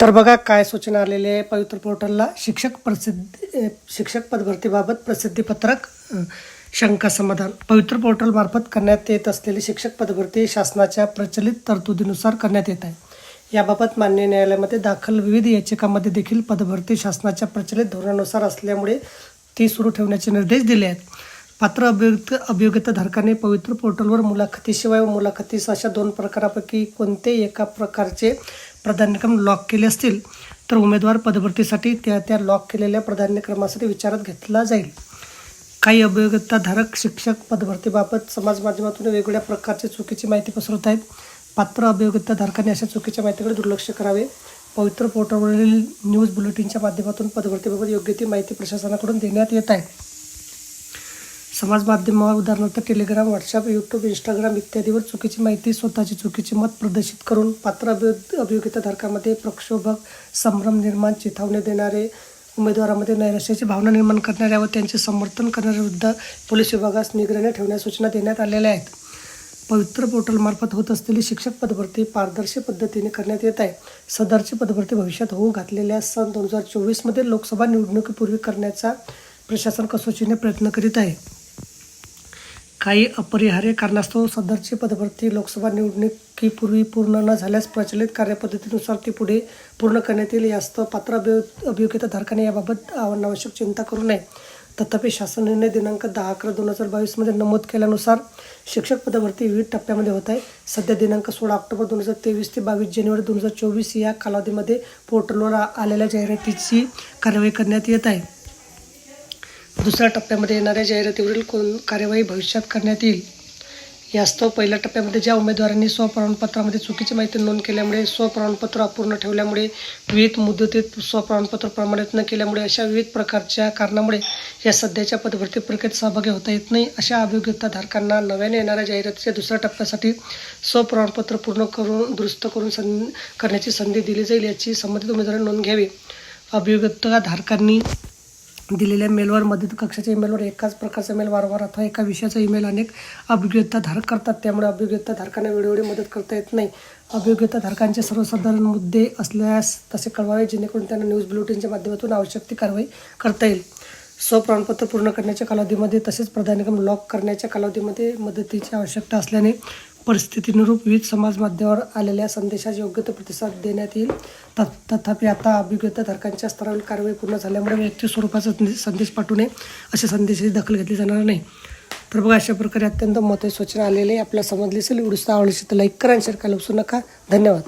तर बघा काय सूचना आलेली आहे. पवित्र पोर्टलला शिक्षक प्रसिद्धी शिक्षक पदभरतीबाबत प्रसिद्धीपत्रक शंका समाधान. पवित्र पोर्टलमार्फत करण्यात येत असलेली शिक्षक पदभरती शासनाच्या प्रचलित तरतुदीनुसार करण्यात येत आहे. याबाबत मान्य न्यायालयामध्ये दाखल विविध याचिकांमध्ये देखील पदभरती शासनाच्या प्रचलित धोरणानुसार असल्यामुळे ती सुरू ठेवण्याचे निर्देश दिले आहेत. पात्र अभियुक्त अभियोग्यताधारकाने पवित्र पोर्टलवर मुलाखतीशिवाय व मुलाखतीस अशा दोन प्रकारापैकी कोणते एका प्रकारचे प्राधान्यक्रम लॉक केले असतील तर उमेदवार पदभरतीसाठी त्या त्या लॉक केलेल्या प्राधान्यक्रमासाठी विचारात घेतला जाईल. काही अभियोग्यताधारक शिक्षक पदभरतीबाबत समाज माध्यमातून वेगवेगळ्या प्रकारची चुकीची माहिती पसरवत आहेत. पात्र अभियोग्यताधारकांनी अशा चुकीच्या माहितीकडे दुर्लक्ष करावे. पवित्र पोर्टलवरील न्यूज बुलेटिनच्या माध्यमातून पदभरतीबाबत योग्य ती माहिती प्रशासनाकडून देण्यात येत आहे. समाज माध्यमावर उदाहरणार्थ टेलिग्राम व्हॉट्सअप यूट्यूब इंस्टाग्राम इत्यादीवर चुकीची माहिती स्वतःची चुकीचे मत प्रदर्शित करून पात्र अभियो अभियोगिताधारकामध्ये प्रक्षोभक संभ्रम निर्माण चिथावणी देणारे उमेदवारामध्ये नैराश्याची भावना निर्माण करणाऱ्या व त्यांचे समर्थन करणाऱ्याविरुद्ध पोलीस विभागास निगराणी ठेवण्यास सूचना देण्यात आलेल्या आहेत. पवित्र पोर्टलमार्फत होत असलेली शिक्षक पदभरती पारदर्शी पद्धतीने करण्यात येत आहे. सदरची पदभरती भविष्यात होऊ घातलेल्या सन दोन हजार चोवीसमध्ये लोकसभा निवडणुकीपूर्वी करण्याचा प्रशासन कसोशीने प्रयत्न करीत आहे. काही अपरिहार्य कारणास्तव सदरची पदभरती लोकसभा निवडणुकीपूर्वी पूर्ण न झाल्यास प्रचलित कार्यपद्धतीनुसार ती पुढे पूर्ण करण्यात येईल यास्तव पात्र अभियो अभियोगिताधारकाने याबाबत अनावश्यक चिंता करू नये. तथापि शासन निर्णय दिनांक दहा अकरा दोन हजार बावीसमध्ये नमूद केल्यानुसार शिक्षक पदभरती विविध टप्प्यामध्ये होत आहे. सध्या दिनांक सोळा ऑक्टोबर दोन हजार तेवीस ते बावीस जानेवारी दोन हजार चोवीस या कालावधीमध्ये पोर्टलवर आलेल्या जाहिरातीची कारवाई करण्यात येत आहे. दुसऱ्या टप्प्यामध्ये येणाऱ्या जाहिरातीवरील कोण कार्यवाही भविष्यात करण्यात येईल? यास्तव पहिल्या टप्प्यामध्ये ज्या उमेदवारांनी स्वप्रमाणपत्रामध्ये चुकीची माहिती नोंद केल्यामुळे स्वप्रमाणपत्र अपूर्ण ठेवल्यामुळे विविध मुदतीत स्वप्रमाणपत्र प्रमाणित न केल्यामुळे अशा विविध प्रकारच्या कारणामुळे या सध्याच्या पदभरती प्रक्रियेत सहभागी होता येत नाही अशा अभियोग्यताधारकांना नव्याने येणाऱ्या जाहिरातीच्या दुसऱ्या टप्प्यासाठी स्वप्रमाणपत्र पूर्ण करून दुरुस्त करून सं करण्याची संधी दिली जाईल याची संबंधित उमेदवारांनी नोंद घ्यावी. अभियोग्यताधारकांनी दिलेल्या मेलवर मदत कक्षाच्या ईमेलवर एकाच प्रकारचा मेल वारंवार अथवा एका विषयाचा ईमेल अनेक अभियोग्यताधारक करतात. त्यामुळे अभियोग्यताधारकांना वेळोवेळी मदत करता येत नाही. अभियोग्यताधारकांचे सर्वसाधारण मुद्दे असल्यास तसे कळवावे जेणेकरून त्यांना न्यूज बुलेटिनच्या माध्यमातून आवश्यक ती कारवाई करता येईल. स्वप्रमाणपत्र पूर्ण करण्याच्या कालावधीमध्ये तसेच प्राधान्यक्रम लॉक करण्याच्या कालावधीमध्ये मदतीची आवश्यकता असल्याने परिस्थितीनुरूप विविध समाज माध्यमावर आलेल्या संदेशास योग्य तो प्रतिसाद देण्यात येईल. त तथापि आता अभियोग्यताधारकांच्या स्तरावरील कारवाई पूर्ण झाल्यामुळे वैयक्तिक स्वरूपाचा संदेश संदेश पाठवू नये अशा संदेशाची दखल घेतली जाणार नाही. तर बघा अशा प्रकारे अत्यंत महत्त्वाची सूचना आलेली आहे. आपल्याला समजली असेल व्हिडिओ आवडली असेल तर लाईक करा आणि शेअर करायला विसरू नका. धन्यवाद.